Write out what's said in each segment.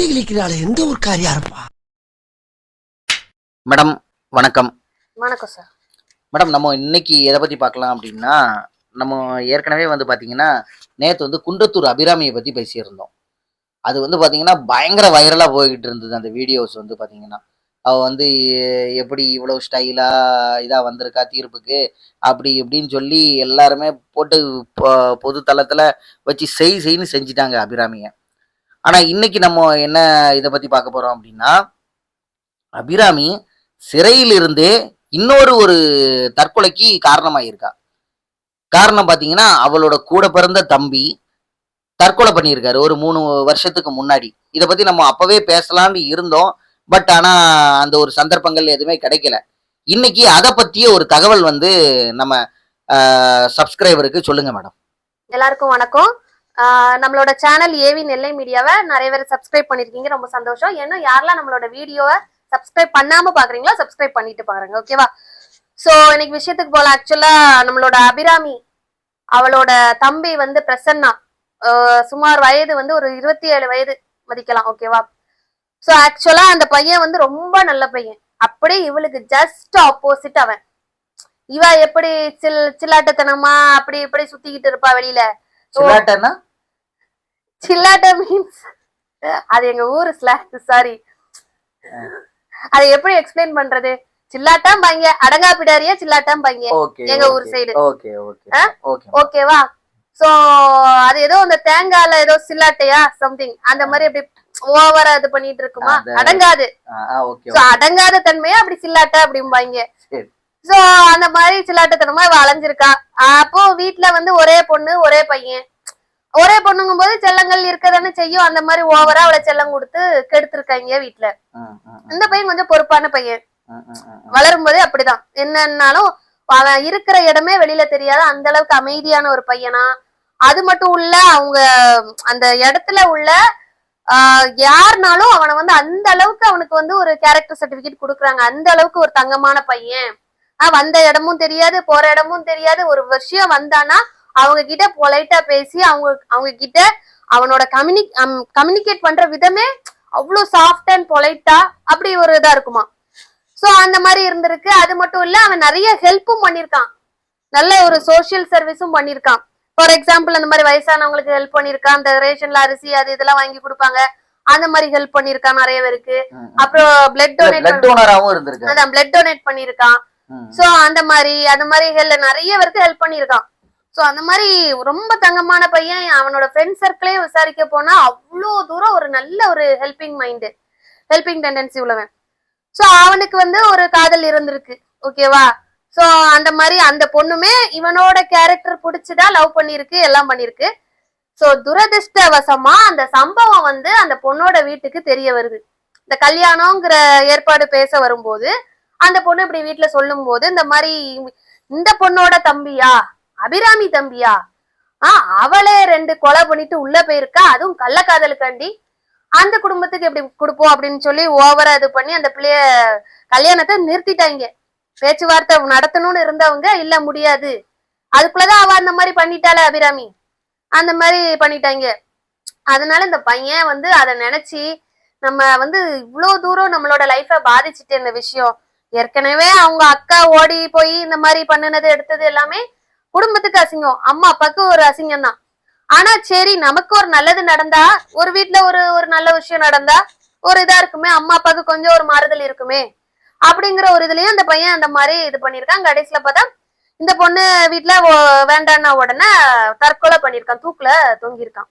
கிளி கிளிக்கிறாள் எந்த ஒரு காரியா இருப்பா மேடம் வணக்கம். வணக்கம் சார். மேடம் நம்ம இன்னைக்கு எதை பத்தி பார்க்கலாம் அப்படின்னா நம்ம ஏற்கனவே வந்து பாத்தீங்கன்னா நேத்து வந்து குன்றத்தூர் அபிராமியை பத்தி பேசியிருந்தோம். அது வந்து பாத்தீங்கன்னா பயங்கர வைரலா போய்கிட்டு இருந்தது அந்த வீடியோஸ் வந்து பாத்தீங்கன்னா அவ வந்து எப்படி இவ்வளவு ஸ்டைலா இதா வந்திருக்கா தீர்ப்புக்கு அப்படி இப்படின்னு சொல்லி எல்லாருமே போட்டு பொது தளத்துல வச்சு செய் செய்ன்னு செஞ்சிட்டாங்க அபிராமிய. ஆனா இன்னைக்கு நம்ம என்ன இதை பத்தி பார்க்க போறோம் அப்படின்னா அபிராமி சிறையிலிருந்தே இன்னொரு ஒரு தற்கொலைக்கு காரணமாயிருக்கா. காரணம் பாத்தீங்கன்னா அவளோட கூட பிறந்த தம்பி தற்கொலை பண்ணியிருக்காரு ஒரு மூணு வருஷத்துக்கு முன்னாடி. இதை பத்தி நம்ம அப்பவே பேசலாம்னு இருந்தோம். பட் ஆனா அந்த ஒரு சந்தர்ப்பங்கள் எதுவுமே கிடைக்கல. இன்னைக்கு அதை பத்திய ஒரு தகவல் வந்து நம்ம சப்ஸ்கிரைபருக்கு சொல்லுங்க மேடம். எல்லாருக்கும் வணக்கம். நம்மளோட சேனல் ஏவி நெல்லை மீடியாவை நிறைய பேர் சப்ஸ்கிரைப் பண்ணிருக்கீங்க. ரொம்ப சந்தோஷம். ஏன்னா யாரெல்லாம் நம்மளோட வீடியோவை சப்ஸ்கிரைப் பண்ணாம பாக்குறீங்களோ சப்ஸ்கிரைப் பண்ணிட்டு பாருங்க. ஓகேவா சோ இன்னைக்கு விஷயத்துக்கு போல ஆக்சுவலா நம்மளோட அபிராமி அவளோட தம்பி வந்து பிரசன்னா. சுமார் வயது வந்து ஒரு இருபத்தி ஏழு வயது மதிக்கலாம். ஓகேவா சோ ஆக்சுவலா அந்த பையன் வந்து ரொம்ப நல்ல பையன். அப்படியே இவளுக்கு ஜஸ்ட் ஆப்போசிட் அவன். இவ எப்படி சில் சில்லாட்டத்தனமா அப்படி இப்படி சுத்திக்கிட்டு இருப்பா வெளியில? சில்லாட்ட மீன்ஸ் அது எங்க ஊரு ஸ்லாங் சாரி அதை எப்படி எக்ஸ்பிளைன் பண்றது? சில்லாட்டம் பைய அடங்கா பிடாரியா சில்லாட்டம் பைய ஓகே எங்க ஊர் side. ஓகே ஓகே ஓகேவா? சோ அது ஏதோ அந்த தேங்காய்ல ஏதோ சில்லாட்டையா சம்திங் அந்த மாதிரி அப்படி ஓவரா இது பண்ணிட்டு இருக்குமா? அடங்காது. சோ அடங்காத தன்மையா அப்படி சில்லாட்ட அப்படிம்பாங்க. சோ அந்த மாதிரி சில்லாட்டத்தனமா இவ அலைஞ்சிருக்கா. அப்போ வீட்ல வந்து ஒரே பொண்ணு ஒரே பையன். ஒரே பொண்ணுங்கும் போது செல்லங்கள் இருக்கதானே செய்யும். அந்த மாதிரி ஓவரா அவளை செல்லம் கொடுத்து கெடுத்திருக்காங்க ம், இந்த பையன் கொஞ்சம் பொறுப்பான பையன். வளரும் போதே அப்படிதான். என்னன்னாலும் அவன் இருக்கிற இடமே வெளியில தெரியாத. அந்த அளவுக்கு அமைதியான ஒரு பையனா. அது மட்டும் உள்ள அவங்க அந்த இடத்துல உள்ள ஆஹ், யாருனாலும் அவனை வந்து அந்த அளவுக்கு அவனுக்கு வந்து ஒரு கேரக்டர் சர்டிபிகேட் கொடுக்குறாங்க. அந்த அளவுக்கு ஒரு தங்கமான பையன். ஆஹ், வந்த இடமும் தெரியாது போற இடமும் தெரியாது. ஒரு விஷயம் வந்தானா அவங்க கிட்ட பொலைட்டா பேசி அவங்க அவங்க கிட்ட அவனோட கம்யூனி கம்யூனிகேட் பண்ற விதமே அவ்வளவு சாஃப்ட் அண்ட் பொலைட்டா அப்படி ஒரு இதா இருக்குமா? சோ அந்த மாதிரி இருந்திருக்கு. அது மட்டும் இல்ல அவன் நிறைய ஹெல்ப்பும் பண்ணிருக்கான். நல்ல ஒரு சோஷியல் சர்வீஸும் பண்ணிருக்கான். ஃபார் எக்ஸாம்பிள் அந்த மாதிரி வயசானவங்களுக்கு ஹெல்ப் பண்ணிருக்கான். அந்த ரேஷன்ல அரிசி அது இதெல்லாம் வாங்கி கொடுப்பாங்க. அந்த மாதிரி ஹெல்ப் பண்ணிருக்கான் நிறைய பேருக்கு. அப்புறம் பிளட் டொனேட் அதான் பிளட் டொனேட் பண்ணிருக்கான். சோ அந்த மாதிரி அந்த மாதிரி நிறைய பேருக்கு ஹெல்ப் பண்ணிருக்கான். சோ அந்த மாதிரி ரொம்ப தங்கமான பையன் அவனோட ஃப்ரெண்ட் சர்க்கிளே விசாரிக்க போனா அவ்வளோ தூரம் ஒரு நல்ல ஒரு ஹெல்பிங் மைண்டு ஹெல்பிங் டெண்டன்சி உள்ளவன். சோ அவனுக்கு வந்து ஒரு காதல் இருந்திருக்கு ஓகேவா சோ அந்த மாதிரி அந்த பொண்ணுமே இவனோட கேரக்டர் பிடிச்சுதான் லவ் பண்ணிருக்கு எல்லாம் பண்ணிருக்கு சோ துரதிருஷ்டவசமா அந்த சம்பவம் வந்து அந்த பொண்ணோட வீட்டுக்கு தெரிய வருது. இந்த கல்யாணம்ங்கிற ஏற்பாடு பேச வரும்போது அந்த பொண்ணு இப்படி வீட்டுல சொல்லும் போது இந்த மாதிரி இந்த பொண்ணோட தம்பியா? அபிராமி தம்பியா? ஆ அவளே ரெண்டு கொலை பண்ணிட்டு உள்ள போயிருக்கா? அதுவும் கள்ளக்காதலுக்காண்டி. அந்த குடும்பத்துக்கு எப்படி கொடுப்போம் அப்படின்னு சொல்லி ஓவரா இது பண்ணி அந்த பிள்ளைய கல்யாணத்தை நிறுத்திட்டாங்க. பேச்சுவார்த்தை நடத்தணும்னு இருந்தவங்க இல்ல முடியாது. அதுக்குள்ளதான் அவ அந்த மாதிரி பண்ணிட்டாள அபிராமி. அந்த மாதிரி பண்ணிட்டாங்க. அதனால இந்த பையன் வந்து அதை நினைச்சு நம்ம வந்து இவ்வளவு தூரம் நம்மளோட லைஃப பாதிச்சுட்டு இந்த விஷயம். ஏற்கனவே அவங்க அக்கா ஓடி போய் இந்த மாதிரி பண்ணுனது எடுத்தது எல்லாமே குடும்பத்துக்கு அசிங்கம். அம்மா அப்பாவுக்கு ஒரு அசிங்கம் தான் ஆனா சரி நமக்கு ஒரு நல்லது நடந்தா ஒரு வீட்டுல ஒரு ஒரு நல்ல விஷயம் நடந்தா ஒரு இதா இருக்குமே அம்மா அப்பாவுக்கு கொஞ்சம் ஒரு மாறுதல் இருக்குமே அப்படிங்கிற ஒரு இதுலயும் அந்த பையன் அந்த மாதிரி இது பண்ணிருக்கான் கடைசியில பார்த்தா இந்த பொண்ணு வீட்டுல வேண்டான்னா உடனே தற்கொலை பண்ணிருக்கான் தூக்குல தொங்கியிருக்கான்.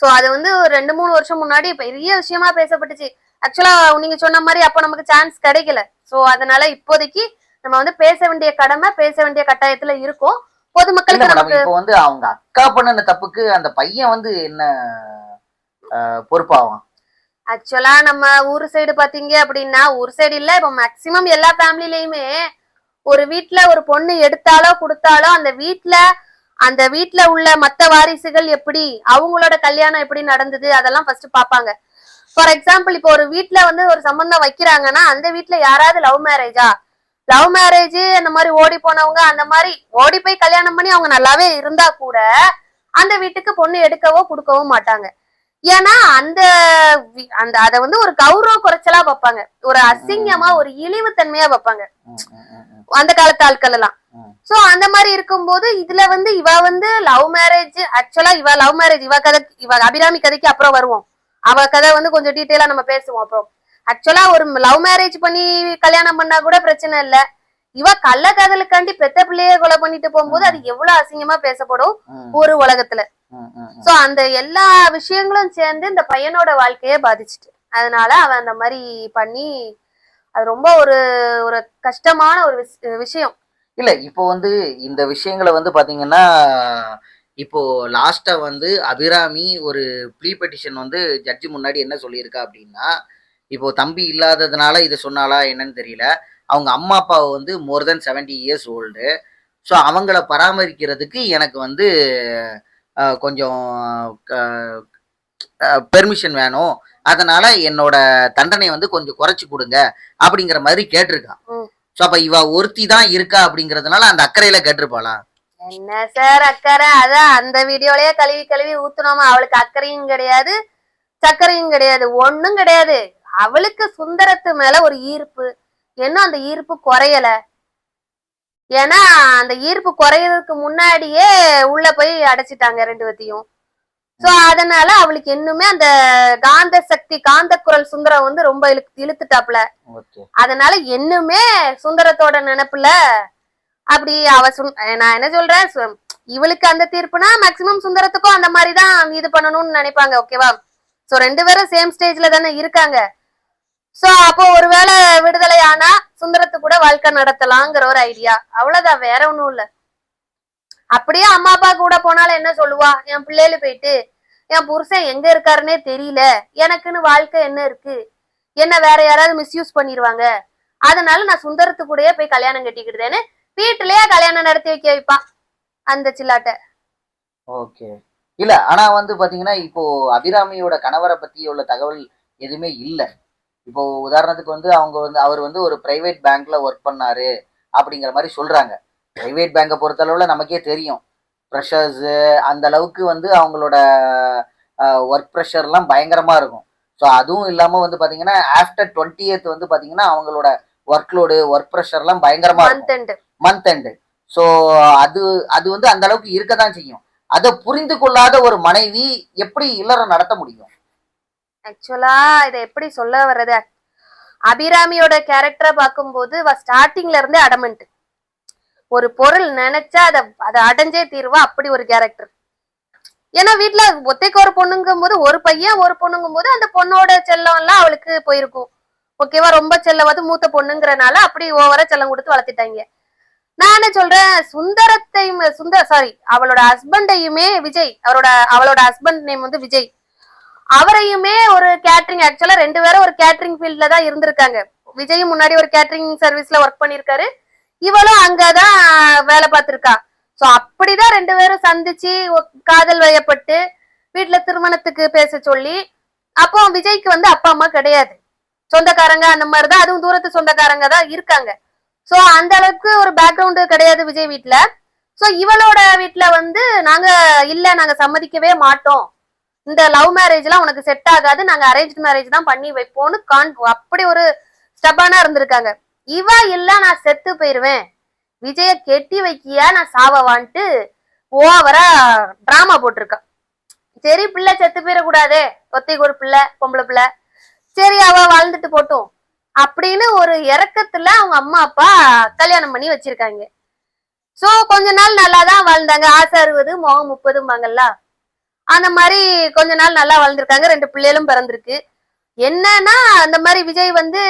சோ அது வந்து ஒரு ரெண்டு மூணு வருஷம் முன்னாடி பெரிய விஷயமா பேசப்பட்டுச்சு. ஆக்சுவலா நீங்க சொன்ன மாதிரி அப்ப நமக்கு சான்ஸ் கிடைக்கல. சோ அதனால இப்போதைக்கு நம்ம வந்து பேச வேண்டிய கடமை பேச வேண்டிய கட்டாயத்துல இருக்கோம். பொதுமக்களுக்கு நமக்கு இப்போ வந்து அவங்க அக்கா பண்ணின தப்புக்கு அந்த பையன் வந்து என்ன ஆஹ், பொறுப்பாவான்? ஆக்சுவலா நம்ம ஊர் சைடு பாத்தீங்க அப்படின்னா ஊர் சைடு இல்ல இப்ப மேக்சிமம் எல்லா ஃபேமிலிலயுமே ஒரு வீட்ல ஒரு பொண்ணு எடுத்தாலோ கொடுத்தாலோ அந்த வீட்ல அந்த வீட்ல உள்ள மத்த வாரிசுகள் எப்படி அவங்களோட கல்யாணம் எப்படி நடந்தது அதெல்லாம் ஃபர்ஸ்ட் பாப்பாங்க. ஃபார் எக்ஸாம்பிள் இப்போ ஒரு வீட்ல வந்து ஒரு சம்பந்தம் வைக்கிறாங்கன்னா அந்த வீட்ல யாராவது லவ் மேரேஜா லவ் மேரேஜ் அந்த மாதிரி ஓடி போனவங்க அந்த மாதிரி ஓடி போய் கல்யாணம் பண்ணி அவங்க நல்லாவே இருந்தா கூட அந்த வீட்டுக்கு பொண்ணு எடுக்கவோ கொடுக்கவோ மாட்டாங்க. ஏன்னா அந்த அந்த அத வந்து ஒரு கௌரவ குறைச்சலா பார்ப்பாங்க ஒரு அசிங்கமா ஒரு ம், ம், ம். அந்த காலத்து ஆட்கள் எல்லாம். சோ அந்த மாதிரி இருக்கும்போது இதுல வந்து இவ வந்து லவ் மேரேஜ் ஆக்சுவலா இவ லவ் மேரேஜ் இவ கதை இவ அபிராமி கதைக்கு அப்புறம் வருவோம். அவ கதை வந்து கொஞ்சம் டீட்டெயிலா நம்ம பேசுவோம் அப்புறம். ஆக்சுவலா ஒரு லவ் மேரேஜ் பண்ணி கல்யாணம் பண்ணா கூட பிரச்சனை இல்ல. இவ கள்ள காதலுக்காண்டி பெத்த பிள்ளைய கொலை பண்ணிட்டு போகும்போது அது எவ்வளவு அசிங்கமா பேசப்படும் ஒரு உலகத்துல. சோ அந்த எல்லா விஷயங்களும் சேர்ந்து இந்த பையனோட வாழ்க்கைய பாதிச்சுட்டு. அதனால அவன் அந்த மாதிரி பண்ணி அது ரொம்ப ஒரு ஒரு கஷ்டமான ஒரு விஷ- விஷயம். இல்ல இப்போ வந்து இந்த விஷயங்களை வந்து பாத்தீங்கன்னா இப்போ லாஸ்டா வந்து அபிராமி ஒரு ப்ளீ பெட்டிஷன் வந்து ஜட்ஜி முன்னாடி என்ன சொல்லியிருக்கா அப்படின்னா இப்போ தம்பி இல்லாததுனால இதை சொன்னாலா என்னன்னு தெரியல. அவங்க அம்மா அப்பாவை வந்து more than seventy years old so அவங்கள பராமரிக்கிறதுக்கு எனக்கு வந்து கொஞ்சம் பெர்மிஷன் வேணும். அதனால என்னோட தண்டனை வந்து கொஞ்சம் குறைச்சு கொடுங்க அப்படிங்கிற மாதிரி கேட்டிருக்கான். ஸோ அப்ப இவ ஒருத்தி தான் இருக்கா அப்படிங்கறதுனால அந்த அக்கறையில கேட்டிருப்பாளா? என்ன சார் அக்கறை? அதான் அந்த வீடியோலயே கழுவி கழுவி ஊத்துனோமா? அவளுக்கு அக்கறையும் கிடையாது சக்கரையும் கிடையாது ஒண்ணும் கிடையாது. அவளுக்கு சுந்தரத்து மேல ஒரு ஈர்ப்பு. இன்னும் அந்த ஈர்ப்பு குறையல? ஏன்னா அந்த ஈர்ப்பு குறையறதுக்கு முன்னாடியே உள்ள போய் அடைச்சிட்டாங்க ரெண்டு பேத்தையும். சோ அதனால அவளுக்கு இன்னுமே அந்த காந்த சக்தி காந்த குரல் சுந்தரம் வந்து ரொம்ப இழுத்து இழுத்துட்டாப்ல அதனால இன்னுமே சுந்தரத்தோட நினைப்புல அப்படி அவ நான் என்ன சொல்றேன்? இவளுக்கு அந்த தீர்ப்புனா மேக்சிமம் சுந்தரத்துக்கும் அந்த மாதிரி தான் இது பண்ணணும்னு நினைப்பாங்க ஓகேவா சோ ரெண்டு பேரும் சேம் ஸ்டேஜ்ல தானே இருக்காங்க. சோ அப்போ ஒருவேளை விடுதலை ஆனா சுந்தரத்து கூட வாழ்க்கை நடத்தலாங்கிற ஒரு ஐடியா அவ்வளவுதான் வேற ஒண்ணும் இல்ல. அப்படியே அம்மா அப்பா கூட போனாலும் என்ன சொல்லுவா? என் பிள்ளைகளு போயிட்டு என் புருஷன் எங்க இருக்காருன்னே தெரியல. எனக்குன்னு வாழ்க்கை என்ன இருக்கு? என்ன வேற யாராவது மிஸ்யூஸ் பண்ணிருவாங்க? அதனால நான் சுந்தரத்து கூடயே போய் கல்யாணம் கட்டிக்கிட்டேன்னு வீட்டுலயே கல்யாணம் நடத்தி வைக்க வைப்பா அந்த சில்லாட்ட. ஓகே இல்ல ஆனா வந்து பாத்தீங்கன்னா இப்போ அபிராமியோட கணவரை பத்தி உள்ள தகவல் எதுவுமே இல்லை. இப்போ உதாரணத்துக்கு வந்து அவங்க வந்து அவர் வந்து ஒரு பிரைவேட் பேங்க்ல ஒர்க் பண்ணாரு அப்படிங்கிற மாதிரி சொல்றாங்க. பிரைவேட் பேங்கை பொறுத்தளவுல நமக்கே தெரியும். ப்ரெஷர்ஸ் அந்த அளவுக்கு வந்து அவங்களோட ஒர்க் ப்ரெஷர்லாம் பயங்கரமா இருக்கும். ஸோ அதுவும் இல்லாம வந்து பாத்தீங்கன்னா ஆஃப்டர் டுவெண்ட்டி வந்து பாத்தீங்கன்னா அவங்களோட ஒர்க் லோடு ஒர்க் ப்ரெஷர்லாம் பயங்கரமா இருக்கும். மந்த் எண்டு ஸோ அது அது வந்து அந்த அளவுக்கு இருக்க தான் செய்யும். அதை புரிந்து கொள்ளாத ஒரு மனைவி எப்படி இல்லறம் நடத்த முடியும்? ஆக்சுவலா இதை எப்படி சொல்ல வர்றது? அபிராமியோட கேரக்டரை பார்க்கும்போது ஸ்டார்டிங்ல இருந்தே அடமெண்ட் ஒரு பொருள் நினைச்சா அதை அதை அடைஞ்சே தீர்வா அப்படி ஒரு கேரக்டர் ஏன்னா வீட்டுல ஒத்தைக்கு ஒரு பொண்ணுங்கும் போது ஒரு பையன் ஒரு பொண்ணுங்கும் போது அந்த பொண்ணோட செல்லம் எல்லாம் அவளுக்கு போயிருக்கும். ஓகேவா ரொம்ப செல்லவாது மூத்த பொண்ணுங்கிறனால அப்படி ஓவரா செல்லம் கொடுத்து வளர்த்திட்டாங்க. நான் என்ன சொல்றேன்? சுந்தரத்தையும் சுந்தர சாரி அவளோட ஹஸ்பண்டையுமே விஜய் அவரோட அவளோட ஹஸ்பண்ட் நேம் வந்து விஜய். அவரையுமே ஒரு கேட்டரிங் ஆக்சுவலா ரெண்டு பேரும் ஒரு கேட்டரிங் ஃபீல்ட்ல தான் இருந்திருக்காங்க. விஜயும் முன்னாடி ஒரு கேட்டரிங் சர்வீஸ்ல ஒர்க் பண்ணிருக்காரு இவளும் அங்கதான் வேலை பார்த்திருக்கா. சோ அப்படிதான் ரெண்டு பேரும் சந்திச்சு காதல் வயப்பட்டு வீட்டுல திருமணத்துக்கு பேச சொல்லி அப்போ விஜய்க்கு வந்து அப்பா அம்மா கிடையாது. சொந்தக்காரங்க அந்த மாதிரிதான் அதுவும் தூரத்து சொந்தக்காரங்க தான் இருக்காங்க. சோ அந்த அளவுக்கு ஒரு பேக்ரவுண்டு கிடையாது விஜய் வீட்டுல சோ இவளோட வீட்டுல வந்து நாங்க இல்ல நாங்க சம்மதிக்கவே மாட்டோம். இந்த லவ் மேரேஜ்லாம் உனக்கு செட் ஆகாது. நாங்க அரேஞ்ச் மேரேஜ் தான் பண்ணி வைப்போம்னு கான் அப்படி ஒரு ஸ்டபானா இருந்திருக்காங்க. இவ இல்ல நான் செத்து போயிருவேன். விஜய கெட்டி வைக்கியா நான் சாவவான்ட்டு ஓவரா டிராமா போட்டிருக்கா. சரி பிள்ளை செத்து போயிடக்கூடாதே. ஒத்தைக்கு ஒரு பிள்ளை பொம்பளை பிள்ளை. சரி அவ வாழ்ந்துட்டு போட்டோம். அப்படின்னு ஒரு இறக்கத்துல அவங்க அம்மா அப்பா கல்யாணம் பண்ணி வச்சிருக்காங்க. சோ கொஞ்ச நாள் நல்லா தான் வாழ்ந்தாங்க. ஆசை அறுபது முகம் முப்பதும்பாங்கல்ல? அந்த மாதிரி கொஞ்ச நாள் நல்லா வளர்ந்துருக்காங்க. ரெண்டு பிள்ளைகளும் பிறந்திருக்கு. என்னன்னா அந்த மாதிரி விஜய் வந்து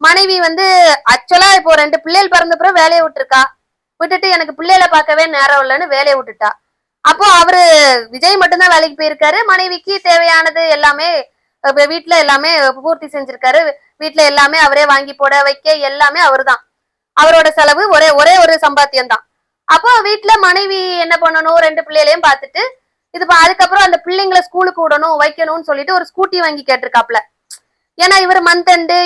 மனைவி வந்து ஆக்சுவலா இப்போ ரெண்டு பிள்ளைகள் பிறந்த பிறகு வேலையை விட்டுருக்கா. விட்டுட்டு எனக்கு பிள்ளைகளை பார்க்கவே நேரம் இல்லைன்னு வேலையை விட்டுட்டா. அப்போ அவரு விஜய் மட்டும்தான் வேலைக்கு போயிருக்காரு. மனைவிக்கு தேவையானது எல்லாமே வீட்டுல எல்லாமே பூர்த்தி செஞ்சிருக்காரு. வீட்டுல எல்லாமே அவரே வாங்கி போட வைக்க எல்லாமே அவர்தான். அவரோட செலவு ஒரே ஒரே ஒரு சம்பாத்தியம் தான் அப்போ வீட்டுல மனைவி என்ன பண்ணணும்? ரெண்டு பிள்ளைகளையும் பார்த்துட்டு இது அதுக்கப்புறம் அந்த பிள்ளைங்களை ஸ்கூலுக்கு விடணும் வைக்கணும்னு சொல்லிட்டு ஒரு ஸ்கூட்டி வாங்கி கேட்டிருக்காப்ல. ஏன்னா இவர் மந்த் எண்டு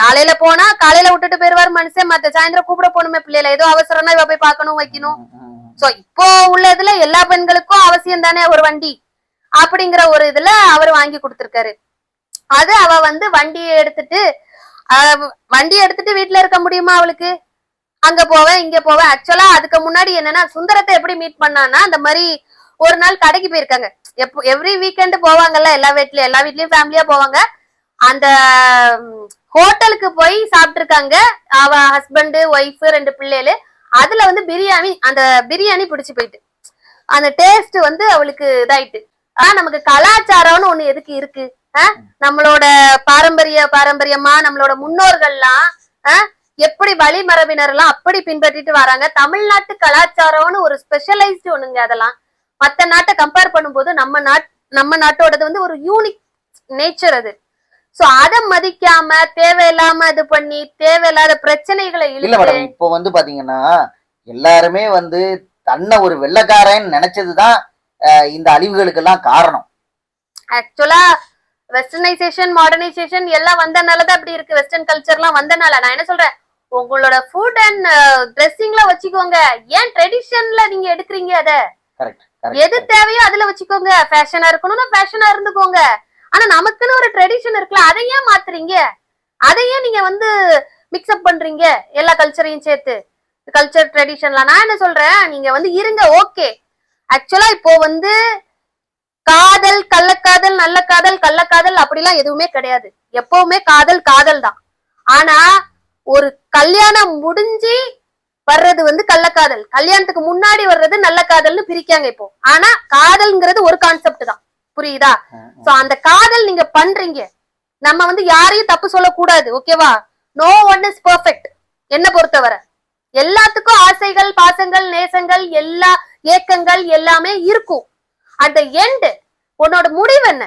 காலையில போனா காலையில விட்டுட்டு போயிருவாரு மனுஷன். மத்த சாயந்தரம் கூப்பிட போகணுமே பிள்ளைல ஏதோ அவசரம்னா இவ போய் பார்க்கணும் வைக்கணும். சோ இப்போ உள்ள இதுல எல்லா பெண்களுக்கும் அவசியம் தானே ஒரு வண்டி? அப்படிங்கிற ஒரு இதுல அவர் வாங்கி கொடுத்திருக்காரு. அது அவ வந்து வண்டியை எடுத்துட்டு வண்டி எடுத்துட்டு வீட்ல இருக்க முடியுமா அவளுக்கு? அங்க போவேன் இங்க போவேன் ஆக்சுவலா அதுக்கு முன்னாடி என்னன்னா சுந்தரத்தை எப்படி மீட் பண்ணான்னா அந்த மாதிரி ஒரு நாள் கடைக்கு போயிருக்காங்க. எப்போ எவ்ரி வீக்கெண்ட் போவாங்கல்ல எல்லா வீட்லயும் எல்லா வீட்லயும் ஃபேமிலியா போவாங்க. அந்த ஹோட்டலுக்கு போய் சாப்பிட்டுருக்காங்க. அவ ஹஸ்பண்ட் ஒய்ஃப் ரெண்டு பிள்ளைகளு. அதுல வந்து பிரியாணி அந்த பிரியாணி பிடிச்சு போயிட்டு. அந்த டேஸ்ட் வந்து அவளுக்கு இதாயிட்டு. ஆனா நமக்கு கலாச்சாரம்னு ஒண்ணு எதுக்கு இருக்கு? ஆஹ்? நம்மளோட பாரம்பரிய பாரம்பரியமா நம்மளோட முன்னோர்கள்லாம் ஆஹ், எப்படி வழிமரபினர் எல்லாம் அப்படி பின்பற்றிட்டு வராங்க? தமிழ்நாட்டு கலாச்சாரம்னு ஒரு ஸ்பெஷலைஸ்டு ஒண்ணுங்க அதெல்லாம். மத்த நாட்டை கம்பேர் பண்ணும்போது நம்ம நாட் நம்ம நாட்டோடது வந்து ஒரு யூனிக் நேச்சர் அது. சோ அதை மதிக்காம தேவையில்லாம இது பண்ணி தேவையில்லாத பிரச்சனைகளை இல்ல மேடம் இப்போ வந்து பாத்தீங்கன்னா எல்லாருமே வந்து தன்னை ஒரு வெள்ளக்காரன் நினைச்சதுதான் இந்த அழிவுகளுக்கெல்லாம் காரணம். ஆக்சுவலா வெஸ்டர்னைசேஷன் மாடர்னைசேஷன் எல்லாம் வந்தனாலதான் அப்படி இருக்கு. வெஸ்டர்ன் கல்ச்சர்லாம் வந்தனால. நான் என்ன சொல்றேன்? உங்களோட ஃபுட் அண்ட் ட்ரெஸ்ஸிங்ல வச்சுக்கோங்க. ஏன் ட்ரெடிஷன்ல நீங்க எடுக்கிறீங்க அத? கரெக்ட் எது தேவையோ அதுல வச்சுக்கோங்க. ஃபேஷனா இருக்கணும்னா ஃபேஷனா இருந்துக்கோங்க. ஆனா நமக்குன்னு ஒரு ட்ரெடிஷன் இருக்குல்ல அதை ஏன் மாத்துறீங்க. அதை ஏன் நீங்க வந்து மிக்ஸ்அப் பண்றீங்க எல்லா கல்ச்சரையும் சேர்த்து. கல்ச்சர் ட்ரெடிஷன்லாம் நான் என்ன சொல்றேன் நீங்க வந்து இருங்க ஓகே ஆக்சுவலா இப்போ வந்து காதல் கள்ளக்காதல் நல்ல காதல் கள்ளக்காதல் அப்படிலாம் எதுவுமே கிடையாது. எப்பவுமே காதல் காதல் தான். ஆனா ஒரு கல்யாணம் முடிஞ்சு வர்றது வந்து கள்ளக்காதல். கல்யாணத்துக்கு முன்னாடி வர்றது நல்ல காதல்னு பிரிக்காங்க இப்போ. ஆனா காதல்ங்கிறது ஒரு கான்செப்ட் தான். புரியுதா? சோ அந்த காதல் நீங்க பண்றீங்க. நம்ம வந்து யாரையும் தப்பு சொல்லக்கூடாது ஓகேவா நோ ஒன் இஸ் பெர்ஃபெக்ட் என்ன பொறுத்தவரை? எல்லாத்துக்கும் ஆசைகள் பாசங்கள் நேசங்கள் எல்லா ஏக்கங்கள் எல்லாமே இருக்கும். அட் த எண்ட் உன்னோட முடிவு என்ன?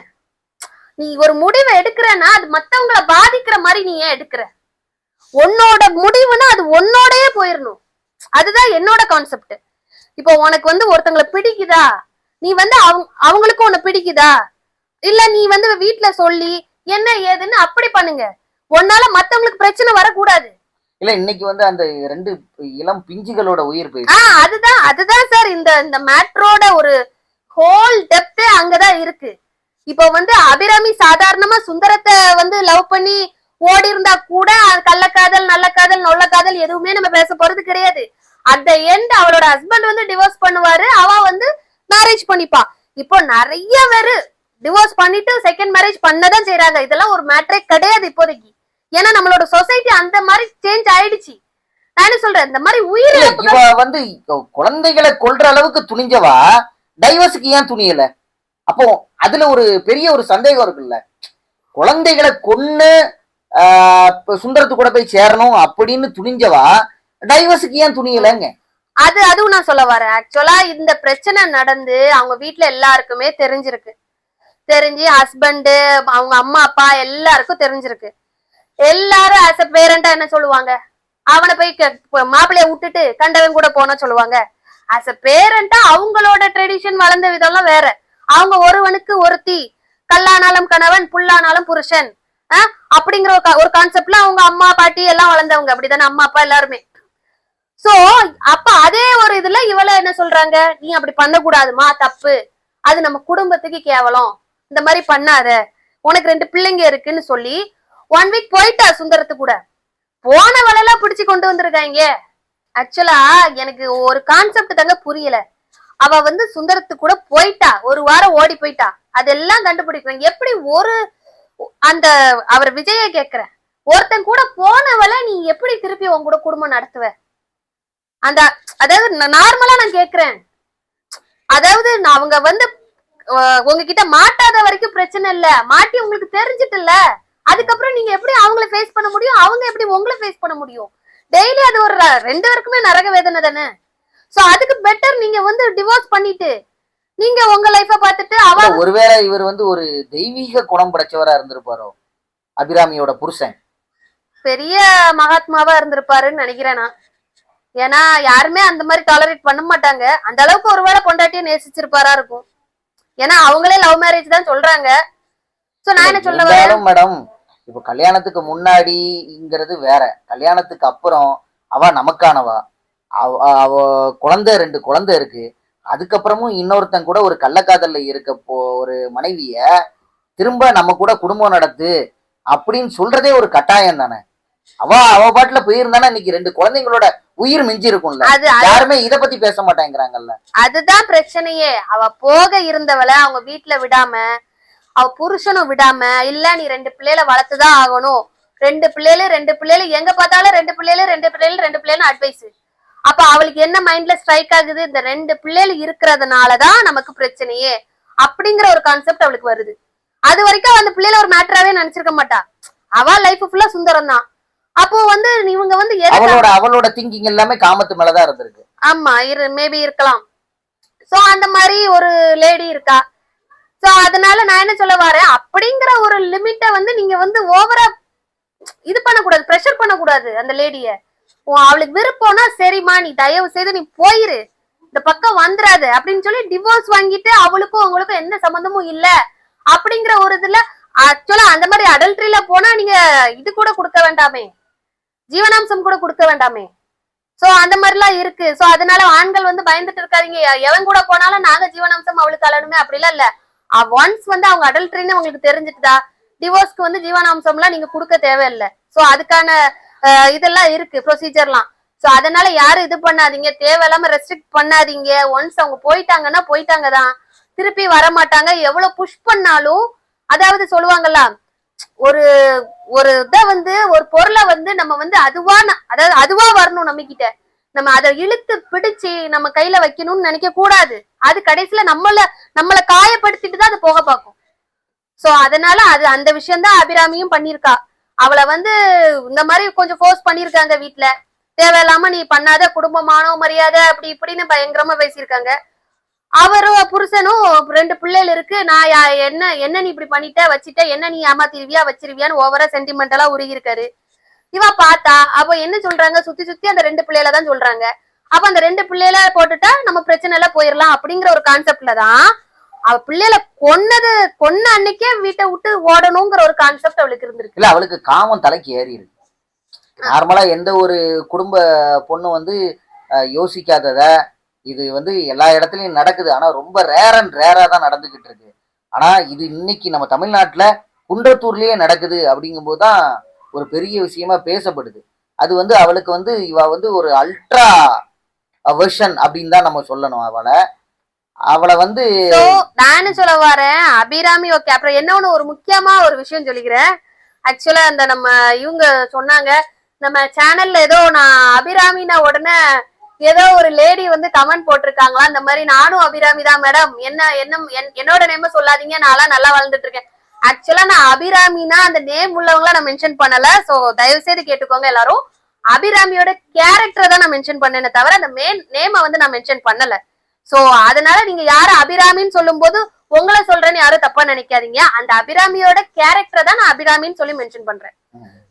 நீ ஒரு முடிவை எடுக்கிறன்னா அது மத்தவங்கள பாதிக்கிற மாதிரி நீ ஏன் எடுக்கிற? உன்னோட முடிவுனா அது உன்னோடயே போயிடணும் அதுதான் என்னோட கான்செப்ட் இப்போ உனக்கு வந்து ஒருத்தங்களை பிடிக்குதா? நீ வந்து அவங்க அவங்களுக்கும் உன்னை பிடிக்குதா? இல்ல நீ வந்து வீட்ல சொல்லி என்ன ஏதுன்னு அப்படி பண்ணுங்க. உன்னால மத்தவங்களுக்கு பிரச்சனை வரக்கூடாது. இல்ல இன்னைக்கு வந்து அந்த ரெண்டு இளம் பிஞ்சுகளோட உயிர் போயிடுச்சு. ஆஹ் அதுதான் அதுதான் சார் இந்த இந்த மேட்ரோட ஒரு ஹோல் டெப்தே அங்கதான் இருக்கு. இப்போ வந்து அபிராமி சாதாரணமா சுந்தரத்தை வந்து லவ் பண்ணி ஓடி இருந்தா கூட கள்ளக்காதல் நல்ல காதல் நொல்ல காதல் எதுவுமே நம்ம பேச போறது கிடையாது. அட் த எண்ட் அவளோட ஹஸ்பண்ட் வந்து டிவோர்ஸ் பண்ணுவாரு. அவ வந்து மேரேஜ் பண்ணிப்பா. இப்போ நிறைய பேரு டிவோர்ஸ் பண்ணிட்டு செகண்ட் மேரேஜ் பண்ணதான் செய்றாங்க. இதெல்லாம் ஒரு மேட்டரே கிடையாது இப்போதைக்கு. ஏன்னா நம்மளோட சொசைட்டி அந்த மாதிரி சேஞ்ச் ஆயிடுச்சு. நான் என்ன சொல்றேன்? இந்த மாதிரி உயிரிழப்பு வந்து குழந்தைகளை கொல்ற அளவுக்கு துணிஞ்சவா? டைவர்ஸுக்கு ஏன் துணியல? அப்போ அதுல ஒரு பெரிய ஒரு சந்தேகம் இருக்குல்ல. குழந்தைகளை கொன்னு சுந்தரத்து கூட போய் சேரணும் அப்படின்னு துணிஞ்சவா? டைவர்ஸுக்கு ஏன் துணியலங்க? அது அதுவும் நான் சொல்ல வரேன். ஆக்சுவலா இந்த பிரச்சனை நடந்து அவங்க வீட்டுல எல்லாருக்குமே தெரிஞ்சிருக்கு. தெரிஞ்சு ஹஸ்பண்டு அவங்க அம்மா அப்பா எல்லாருக்கும் தெரிஞ்சிருக்கு. எல்லாரும் ஆஸ் அ பேரண்டா என்ன சொல்லுவாங்க? அவனை போய் மாப்பிள்ளைய விட்டுட்டு கண்டவன் கூட போனா சொல்லுவாங்க. ஆஸ் அ பேரண்டா அவங்களோட ட்ரெடிஷன் வளர்ந்த விதம்லாம் வேற. அவங்க ஒருவனுக்கு ஒருத்தி கல்லானாலும் கணவன் புல்லானாலும் புருஷன். ஆஹ் அப்படிங்கிற ஒரு ஒரு கான்செப்ட்ல அவங்க அம்மா பாட்டி எல்லாம் வளர்ந்தவங்க. அப்படிதானே அம்மா அப்பா எல்லாருமே. சோ அப்ப அதே ஒரு இதுல இவள என்ன சொல்றாங்க? நீ அப்படி பண்ணக்கூடாதுமா தப்பு. அது நம்ம குடும்பத்துக்கு கேவலம். இந்த மாதிரி பண்ணாத. உனக்கு ரெண்டு பிள்ளைங்க இருக்குன்னு சொல்லி ஒன் வீக் போயிட்டா சுந்தரத்து கூட. போன வலையெல்லாம் பிடிச்சு கொண்டு வந்திருக்காங்க. ஆக்சுவலா எனக்கு ஒரு கான்செப்ட் தாங்க புரியல. அவ வந்து சுந்தரத்து கூட போயிட்டா. ஒரு வாரம் ஓடி போயிட்டா. அதெல்லாம் கண்டுபிடிக்கிறேன் எப்படி ஒரு அந்த அவர் விஜய கேக்குற? ஒருத்தன் கூட போனவள நீ எப்படி திருப்பி உன் கூட குடும்பம் நடத்துவ? அந்த அதாவது நார்மலா நான் கேக்குறேன். அதாவது அவங்க வந்து உங்ககிட்ட மாட்டாத வரைக்கும் பிரச்சனை இல்ல. மாட்டி உங்களுக்கு தெரிஞ்சிட்டு இல்ல அதுக்கப்புறம் நீங்க எப்படி அவங்கள ஃபேஸ் பண்ண முடியும்? அவங்க எப்படி உங்களை ஃபேஸ் பண்ண முடியும்? டெய்லி அது ஒரு ரெண்டு பேருக்குமே நரக வேதனை தானே? சோ அதுக்கு பெட்டர் நீங்க வந்து டிவோர்ஸ் பண்ணிட்டு நீங்க உங்க லைஃப பார்த்துட்டு அவ ஒருவேளை இவர் வந்து ஒரு தெய்வீக குணம் படைச்சவரா இருந்திருப்பாரோ? அபிராமியோட புருஷன். பெரிய மகாத்மாவா இருந்திருப்பாருன்னு நினைக்கிறேன் நான். ஏன்னா யாருமே அந்த மாதிரி டாலரேட் பண்ண மாட்டாங்க. அந்த அளவுக்கு ஒருவேளை பொண்டாட்டியை நேசிச்சிருப்பாரா இருக்கும். ஏன்னா அவங்களே லவ் மேரேஜ் தான் சொல்றாங்க. சோ நான் என்ன சொல்ல வரேன்? மேடம் இப்ப கல்யாணத்துக்கு முன்னாடிங்கிறது வேற. கல்யாணத்துக்கு அப்புறம் அவ நமக்கானவா? அவ அவ குழந்தை ரெண்டு குழந்தை இருக்கு. அதுக்கப்புறமும் இன்னொருத்தன் கூட ஒரு கள்ளக்காதல்ல இருக்க போ ஒரு மனைவிய திரும்ப நம்ம கூட குடும்பம் நடத்து அப்படின்னு சொல்றதே ஒரு கட்டாயம் தானே. அவ அவ பாட்டுல போயிருந்தானா இன்னைக்கு ரெண்டு குழந்தைங்களோட உயிர் மிஞ்சி இருக்கும்ல யாருமே இத பத்தி பேச மாட்டேங்கிறாங்கல்ல. அதுதான் பிரச்சனையே. அவ போக இருந்தவள அவங்க வீட்டுல விடாம அவ புருஷனும் விடாம இல்ல நீ ரெண்டு பிள்ளைகளை வளர்த்துதான் ஆகணும். ரெண்டு பிள்ளைகளு ரெண்டு பிள்ளைகளு எங்க பார்த்தாலும் ரெண்டு பிள்ளைகளு ரெண்டு பிள்ளைகளு ரெண்டு பிள்ளைகள் அட்வைஸ் அப்ப அவளுக்கு என்ன மைண்ட்ல ஸ்ட்ரைக் ஆகுது? இந்த ரெண்டு பிள்ளைகள் இருக்கிறதுனாலதான் நமக்கு பிரச்சனையே. அப்படிங்கிற ஒரு கான்செப்ட் அவளுக்கு வருது. அது வரைக்கும் அந்த பிள்ளைல ஒரு மேட்டராவே நினைச்சிருக்க மாட்டா. அவ லைஃப் ஃபுல்லா சுந்தரம் தான் அப்போ வந்து இவங்க வந்து அவளோட அவளோட திங்கிங் எல்லாமே காமத்து மேலதான் இருந்திருக்கு. ஆமா இரு மேபி இருக்கலாம். சோ அந்த மாதிரி ஒரு லேடி இருக்கா. சோ அதனால நான் என்ன சொல்ல வரேன்? அப்படிங்கிற ஒரு லிமிட்ட வந்து நீங்க வந்து ஓவரா இது பண்ணக்கூடாது ப்ரெஷர் பண்ணக்கூடாது அந்த லேடிய அவளுக்கு விருப்பம்னா சரிம்மா நீ தயவு செய்து நீ போயிரு. இந்த பக்கம் வந்துராது அப்படின்னு சொல்லி டிவோர்ஸ் வாங்கிட்டு அவளுக்கும் அவங்களுக்கும் எந்த சம்மந்தமும் இல்ல. அப்படிங்கிற ஒரு இதுல ஆக்சுவலா அந்த மாதிரி அடல்ட்ரியில போனா நீங்க இது கூட கொடுக்க வேண்டாமே. ஜீவனாம்சம் கூட கொடுக்க வேண்டாமே. சோ அந்த மாதிரிலாம் இருக்கு. சோ அதனால ஆண்கள் வந்து பயந்துட்டு இருக்காதீங்க. எவன் கூட போனாலும் நாங்க ஜீவனாம்சம் அவளுக்கு அலனுமே அப்படிலாம் இல்ல. ஒன்ஸ் வந்து அவங்க அடல்ட்ரின்னு உங்களுக்கு தெரிஞ்சுட்டுதா? டிவோர்ஸ்க்கு வந்து ஜீவனாம்சம்லாம் நீங்க கொடுக்க தேவையில்லை. சோ அதுக்கான இதெல்லாம் இருக்கு ப்ரொசீஜர்லாம் சோ அதனால யாரும் இது பண்ணாதீங்க. தேவையில்லாம ரெஸ்ட்ரிக்ட் பண்ணாதீங்க. ஒன்ஸ் அவங்க போயிட்டாங்கன்னா போயிட்டாங்க தான் திருப்பி வர மாட்டாங்க எவ்வளவு புஷ் பண்ணாலும் அதாவது சொல்லுவாங்கல்ல ஒரு ஒரு இதை வந்து ஒரு பொருளை வந்து நம்ம வந்து அதுவா அதாவது அதுவா வரணும் நம்ம கிட்ட. நம்ம அதை இழுத்து பிடிச்சு நம்ம கையில வைக்கணும்னு நினைக்க கூடாது. அது கடைசியில நம்மள நம்மள காயப்படுத்திட்டு தான் அது போக பார்க்கும். சோ அதனால அது அந்த விஷயம்தான் அபிராமியும் பண்ணிருக்கா அவளை வந்து இந்த மாதிரி கொஞ்சம் ஃபோர்ஸ் பண்ணிருக்காங்க வீட்டுல தேவையில்லாம நீ பண்ணாத குடும்பமானோ மரியாதை அப்படி இப்படின்னு பயங்கரமா பேசியிருக்காங்க. அவரும் புருஷனும் ரெண்டு பிள்ளைகள் இருக்கு. நான் என்ன என்ன நீ இப்படி பண்ணிட்ட வச்சிட்ட என்ன நீ ஏமாத்திருவியா வச்சிருவியான்னு ஓவரா சென்டிமெண்டலா உருகி இருக்காரு இவ பார்த்தா அப்ப என்ன சொல்றாங்க? சுத்தி சுத்தி அந்த ரெண்டு பிள்ளைகள தான் சொல்றாங்க. அப்ப அந்த ரெண்டு பிள்ளைகள போட்டுட்டா நம்ம பிரச்சனை எல்லாம் போயிடலாம் அப்படிங்கிற ஒரு கான்செப்ட்ல தான் அவ பிள்ளைகளை கொன்னது கொன்ன அன்னைக்கே வீட்டை விட்டு ஓடணுங்கிற ஒரு கான்செப்ட் அவளுக்கு இருந்திருக்கு. இல்ல அவளுக்கு காமம் தலைக்கு ஏறி இருக்கு. நார்மலா எந்த ஒரு குடும்ப பொண்ணு வந்து யோசிக்காதத இது வந்து எல்லா இடத்துலையும் நடக்குது. ஆனா ரொம்ப ரேர் அண்ட் ரேரா தான் நடந்துக்கிட்டு இருக்கு. ஆனா இது இன்னைக்கு நம்ம தமிழ்நாட்டுல குன்றத்தூர்லயே நடக்குது அப்படிங்கும்போது தான் ஒரு பெரிய விஷயமா பேசப்படுது. அது வந்து அவளுக்கு வந்து இவ வந்து ஒரு அல்ட்ரா வெர்ஷன் அப்படின்னு தான் நம்ம சொல்லணும் அவளை. அவளை வந்து நானும் சொல்ல வரேன். அபிராமி ஓகே அப்புறம் என்ன ஒண்ணு ஒரு முக்கியமா ஒரு விஷயம் சொல்லிக்கிறேன். ஆக்சுவலா அந்த நம்ம இவங்க சொன்னாங்க நம்ம சேனல்ல ஏதோ நான் அபிராமினா உடனே ஏதோ ஒரு லேடி வந்து கமெண்ட் போட்டிருக்காங்களா? இந்த மாதிரி நானும் அபிராமி தான் மேடம் என்ன என்ன என்- என்னோட நேம சொல்லாதீங்க. நான்லாம் நல்லா வளர்ந்துட்டு இருக்கேன். ஆக்சுவலா நான் அபிராமினா அந்த நேம் உள்ளவங்கள நான் மென்ஷன் பண்ணல. சோ தயவு செய்து கேட்டுக்கோங்க எல்லாரும். அபிராமியோட கேரக்டரை தான் நான் மென்ஷன் பண்ணேனே தவிர அந்த மெயின் நேம வந்து நான் மென்ஷன் பண்ணல. சோ அதனால நீங்க யாரு அபிராமின்னு சொல்லும்போது உங்களை சொல்றேன்னு யாரும் தப்பா நினைக்காதீங்க. அந்த அபிராமியோட கேரக்டரை தான் நான் அபிராமின்னு சொல்லி மென்ஷன் பண்றேன்.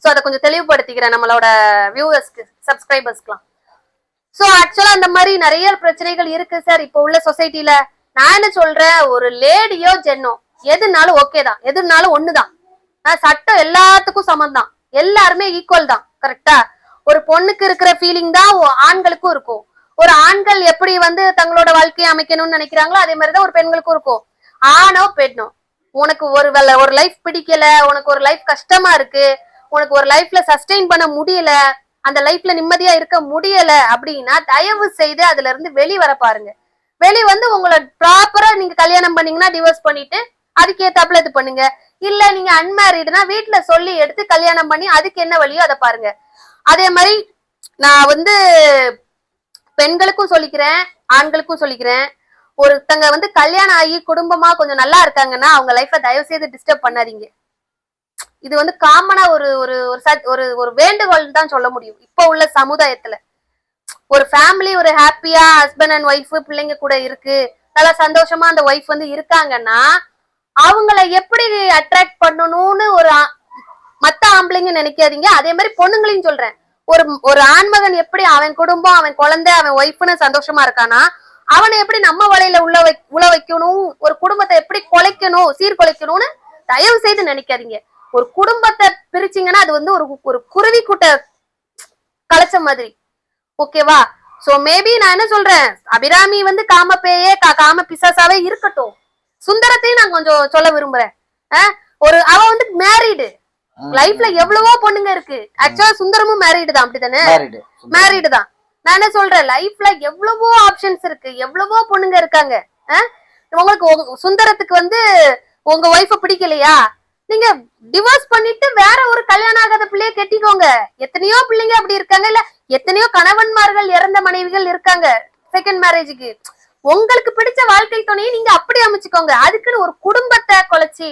சோ அதை கொஞ்சம் தெளிவுபடுத்திக்கிறேன் நம்மளோட வியூவர்ஸ்க்கு சப்ஸ்கிரைபர்ஸ்க்குலாம் சோ ஆக்சுவலா அந்த மாதிரி நிறைய பிரச்சனைகள் இருக்கு சார் இப்போ உள்ள சொசைட்டில நான் என்ன சொல்றேன்? ஒரு லேடியோ ஜென்னோ எதுனாலும் ஓகே தான். எதுனாலும் ஒண்ணுதான். சட்டம் எல்லாத்துக்கும் சமம் தான் எல்லாருமே ஈக்குவல் தான். கரெக்டா ஒரு பொண்ணுக்கு இருக்கிற ஃபீலிங் தான் ஆண்களுக்கும் இருக்கும். ஒரு ஆண்கள் எப்படி வந்து தங்களோட வாழ்க்கையை அமைக்கணும்னு நினைக்கிறாங்களோ அதே மாதிரிதான் ஒரு பெண்களுக்கும் இருக்கும். ஆணோ பெண்ணோ? உனக்கு ஒரு வேலை ஒரு லைஃப் பிடிக்கல உனக்கு ஒரு லைஃப் கஷ்டமா இருக்கு உனக்கு ஒரு லைஃப்ல சஸ்டெயின் பண்ண முடியல அந்த லைஃப்ல நிம்மதியா இருக்க முடியல அப்படின்னா தயவு செய்து அதுல இருந்து வெளி வர பாருங்க. வெளி வந்து உங்களை ப்ராப்பரா நீங்க கல்யாணம் பண்ணீங்கன்னா டிவோர்ஸ் பண்ணிட்டு அதுக்கு ஏத்தாப்புல இது பண்ணுங்க. இல்ல நீங்க அன்மேரிடுனா வீட்டுல சொல்லி எடுத்து கல்யாணம் பண்ணி அதுக்கு என்ன வழியோ அதை பாருங்க. அதே மாதிரி நான் வந்து பெண்களுக்கும் சொல்லிக்கிறேன் ஆண்களுக்கும் சொல்லிக்கிறேன். ஒருத்தங்க வந்து கல்யாணம் ஆகி குடும்பமா கொஞ்சம் நல்லா இருக்காங்கன்னா அவங்க லைஃப்பை தயவு செய்து டிஸ்டர்ப் பண்ணாதீங்க. இது வந்து காமனா ஒரு ஒரு ஒரு சத்- ஒரு ஒரு வேண்டுகோள் தான் சொல்ல முடியும். இப்போ உள்ள சமுதாயத்துல. ஒரு ஃபேமிலி ஒரு ஹாப்பியா ஹஸ்பண்ட் அண்ட் ஒய்ஃப் பிள்ளைங்க கூட இருக்கு. நல்லா சந்தோஷமா அந்த ஒய்ஃப் வந்து இருக்காங்கன்னா அவங்கள எப்படி அட்ராக்ட் பண்ணணும்னு ஒரு மத்த ஆம்பளைங்க நினைக்காதீங்க. அதே மாதிரி பொண்ணுங்களையும் சொல்றேன். ஒரு ஒரு ஆண்மகன் எப்படி அவன் குடும்பம் அவன் குழந்தை அவன் ஒய்ஃப்னு சந்தோஷமா இருக்கானா அவனை எப்படி நம்ம வலையில உள்ள வை உள்ள வைக்கணும் ஒரு குடும்பத்தை எப்படி குலைக்கணும் சீர்குலைக்கணும்னு தயவு செய்து நினைக்காதீங்க. ஒரு குடும்பத்தை பிரிச்சீங்கன்னா அது வந்து ஒரு ஒரு குருவி கூட்ட கலைச்ச மாதிரி. ஓகேவா? சோ மேபி நான் என்ன சொல்றேன்? அபிராமி வந்து காம பேயே காம பிசாசாவே இருக்கட்டும். சுந்தரத்தையும் நான் கொஞ்சம் சொல்ல விரும்புறேன். ஒரு அவ வந்து மேரீடு லைஃப்ல எவ்வளவோ பொண்ணுங்க இருக்கு. ஆக்சுவலா சுந்தரமும் மேரீடு தான் அப்படிதானே மேரிடு தான். நான் என்ன சொல்றேன்? லைஃப்ல எவ்வளவோ ஆப்ஷன்ஸ் இருக்கு. எவ்வளவோ பொண்ணுங்க இருக்காங்க? உங்களுக்கு உங்க- சுந்தரத்துக்கு வந்து உங்க ஒய்ஃப பிடிக்கலையா? நீங்க டிவோர்ஸ் பண்ணிட்டு வேற ஒரு கல்யாணம் ஆகாத பிள்ளைய கெட்டிக்கோங்க. எத்தனையோ பிள்ளைங்க அப்படி இருக்காங்க. இல்ல எத்தனையோ கணவன்மார்கள் இறந்த மனைவிகள் இருக்காங்க செகண்ட் மேரேஜுக்கு உங்களுக்கு பிடிச்ச வாழ்க்கை துணையை நீங்க அப்படி அமைச்சுக்கோங்க. அதுக்குன்னு ஒரு குடும்பத்தை குலைச்சி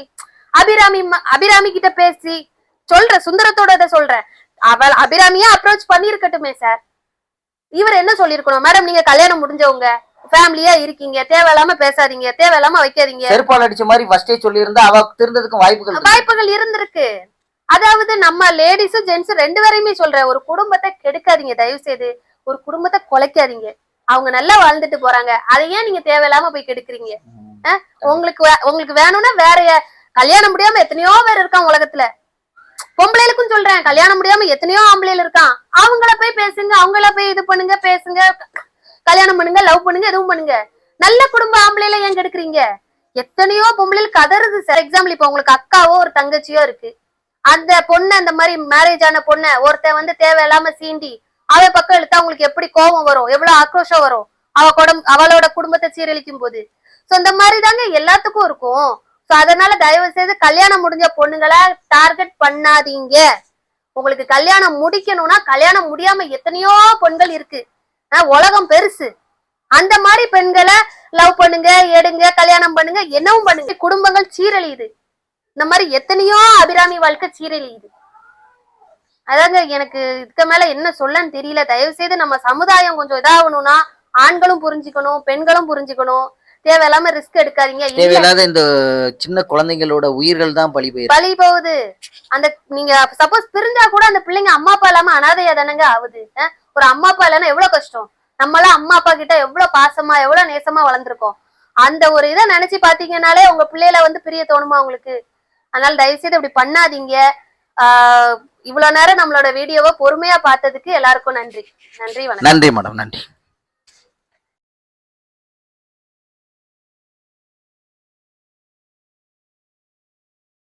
அபிராமி ம- அபிராமி கிட்ட பேசி சொல்ற சுந்தரத்தோட இதை சொல்றேன். அவள் அபிராமியா அப்ரோச் பண்ணிருக்கட்டுமே சார் இவர் என்ன சொல்லிருக்கணும் மேடம் நீங்க கல்யாணம் முடிஞ்சவங்க. ஃபேமிலியா இருக்கீங்க. தேவையில்லாம பேசாதீங்க. தேவையில்லாம வைக்காதீங்க. செருப்பால் அடிச்ச மாதிரி ஃபர்ஸ்டே சொல்லியிருந்தா அவ திருந்ததுக்கும் வாய்ப்புகள். வாய்ப்புகள் இருந்திருக்கு. அதாவது நம்ம லேடிஸும் ஜென்ஸும் ரெண்டு பேரையுமே சொல்றேன். ஒரு குடும்பத்தை கெடுக்காதீங்க. தயவு செய்து ஒரு குடும்பத்தை குலைக்காதீங்க. அவங்க நல்லா வாழ்ந்துட்டு போறாங்க. அதை ஏன் நீங்க தேவையில்லாம போய் கெடுக்குறீங்க? உங்களுக்கு உங்களுக்கு வேணும்னா வேற கல்யாணம் முடியாம எத்தனையோ பேர் இருக்கான் உலகத்துல. பொம்பளைகளுக்கும் சொல்றேன். கல்யாணம் முடியாம எத்தனையோ ஆம்பளைகள் இருக்கான். அவங்கள போய் பேசுங்க. அவங்கள போய் இது பண்ணுங்க பேசுங்க. கல்யாணம் பண்ணுங்க லவ் பண்ணுங்க எதுவும் பண்ணுங்க. நல்ல குடும்ப ஆம்பளைல ஏன் கெடுக்குறீங்க? எத்தனையோ பொம்பளைகள் கதறுது சார் எக்ஸாம்பிள் இப்போ உங்களுக்கு அக்காவோ ஒரு தங்கச்சியோ இருக்கு. அந்த பொண்ணு அந்த மாதிரி மேரேஜ் ஆன பொண்ணை ஒருத்தன் வந்து தேவையில்லாம சீண்டி அவ பக்கம் இழுத்தா உங்களுக்கு எப்படி கோபம் வரும்? எவ்வளவு ஆக்ரோஷம் வரும்? அவ குடம் அவளோட குடும்பத்தை சீரழிக்கும் போது. சோ இந்த மாதிரி தாங்க எல்லாத்துக்கும் இருக்கும். சோ அதனால தயவு செய்து கல்யாணம் முடிஞ்ச பொண்ணுங்களா டார்கெட் பண்ணாதீங்க. உங்களுக்கு கல்யாணம் முடிக்கணும்னா கல்யாணம் முடியாம எத்தனையோ பெண்கள் இருக்கு. உலகம் பெருசு. அந்த மாதிரி பெண்களை லவ் பண்ணுங்க எடுங்க கல்யாணம் பண்ணுங்க என்னவும் பண்ணுங்க. குடும்பங்கள் சீரழியுது. இந்த மாதிரி எத்தனையோ அபிராமி வாழ்க்கை சீரழியுது. அதாங்க எனக்கு இதுக்கு மேல என்ன சொல்லன்னு தெரியல. தயவு செய்து நம்ம சமுதாயம் கொஞ்சம் இதாகணும்னா ஆண்களும் புரிஞ்சுக்கணும் பெண்களும் புரிஞ்சுக்கணும். தேவையில்லாம ரிஸ்க் எடுக்காதீங்க. தேவையில்லாத இந்த சின்ன குழந்தைங்களோட உயிர்கள் தான் பழி போயிருக்கு. பழி போகுது. அந்த நீங்க சப்போஸ் பிரிஞ்சா கூட அந்த பிள்ளைங்க அம்மா அப்பா இல்லாம அனாதையா தானங்க ஆகுது? ஒரு அம்மா அப்பா இல்லைன்னா எவ்வளவு கஷ்டம்? நம்மளாம் அம்மா அப்பா கிட்ட எவ்வளவு பாசமா எவ்வளவு நேசமா வளர்ந்துருக்கோம்? அந்த ஒரு இதை நினைச்சு பாத்தீங்கன்னாலே உங்க பிள்ளையில வந்து பிரிய தோணுமா உங்களுக்கு? அதனால தயவு செய்து இப்படி பண்ணாதீங்க. ஆஹ் இவ்வளவு நேரம் நம்மளோட வீடியோவை பொறுமையா பார்த்ததுக்கு எல்லாருக்கும் நன்றி. நன்றி வணக்கம். நன்றி மேடம். நன்றி.